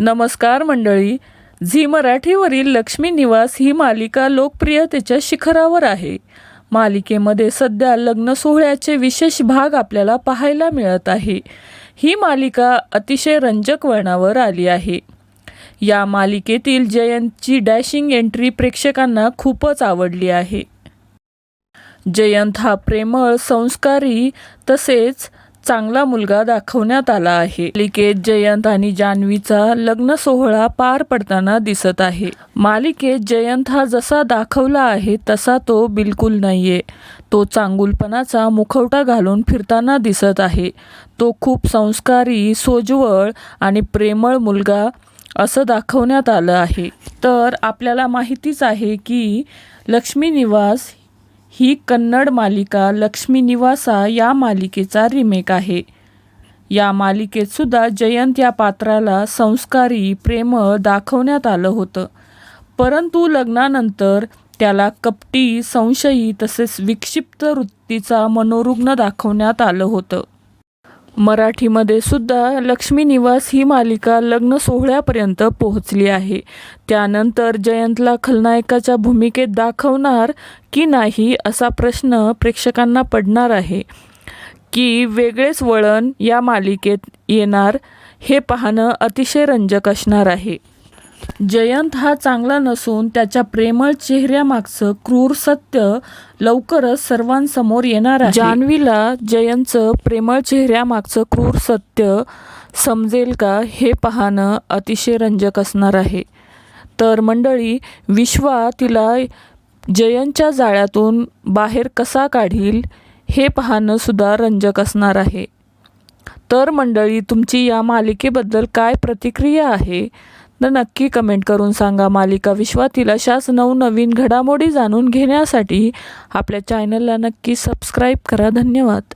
नमस्कार मंडळी. झी मराठीवरील लक्ष्मी निवास ही मालिका लोकप्रियतेच्या शिखरावर आहे. मालिकेमध्ये सध्या लग्न सोहळ्याचे विशेष भाग आपल्याला पाहायला मिळत आहे. ही मालिका अतिशय रंजक वळणावर आली आहे. या मालिकेतील जयंतची डॅशिंग एंट्री प्रेक्षकांना खूपच आवडली आहे. जयंत हा प्रेमळ संस्कारी तसेच चांगला मुलगा दाखवण्यात आला आहे. मालिकेत जयंत आणि जान्हवीचा लग्न सोहळा पार पडताना दिसत आहे. मालिकेत जयंत हा जसा दाखवला आहे तसा तो बिलकुल नाहीये. तो चांगुलपणाचा मुखवटा घालून फिरताना दिसत आहे. तो खूप संस्कारी सोज्वळ आणि प्रेमळ मुलगा असं दाखवण्यात आलं आहे. तर आपल्याला माहितीच आहे की लक्ष्मी निवास ही कन्नड मालिका लक्ष्मी निवासा या मालिकेचा रिमेक आहे. या मालिकेत सुद्धा जयंत या पात्राला संस्कारी प्रेमळ दाखवण्यात आलं होतं. परंतु लग्नानंतर त्याला कपटी संशयी तसेच विक्षिप्त वृत्तीचा मनोरुग्ण दाखवण्यात आलं होतं. मराठीमध्ये सुद्धा लक्ष्मी निवास ही मालिका लग्न सोहळ्यापर्यंत पोहोचली आहे. त्यानंतर जयंतला खलनायकाच्या भूमिकेत दाखवणार की नाही असा प्रश्न प्रेक्षकांना पडणार आहे. की वेगळेच वळण या मालिकेत येणार हे पाहणं अतिशय रंजक असणार आहे. जयंत हा चांगला नसून त्याच्या प्रेमळ चेहऱ्यामागचं क्रूर सत्य लवकरच सर्वांसमोर येणार आहे. जान्हवीला जयंतचं प्रेमळ चेहऱ्यामागचं क्रूर सत्य समजेल का हे पाहणं अतिशय रंजक असणार आहे. तर मंडळी विश्वा तिला जयंतच्या जाळ्यातून बाहेर कसा काढील हे पाहणं सुद्धा रंजक असणार आहे. तर मंडळी तुमची या मालिकेबद्दल काय प्रतिक्रिया आहे तर नक्की कमेंट करून सांगा. मालिका विश्वातील अशाच नवनवीन घडामोडी जाणून घेण्यासाठी आपल्या चॅनलला नक्की सबस्क्राईब करा. धन्यवाद.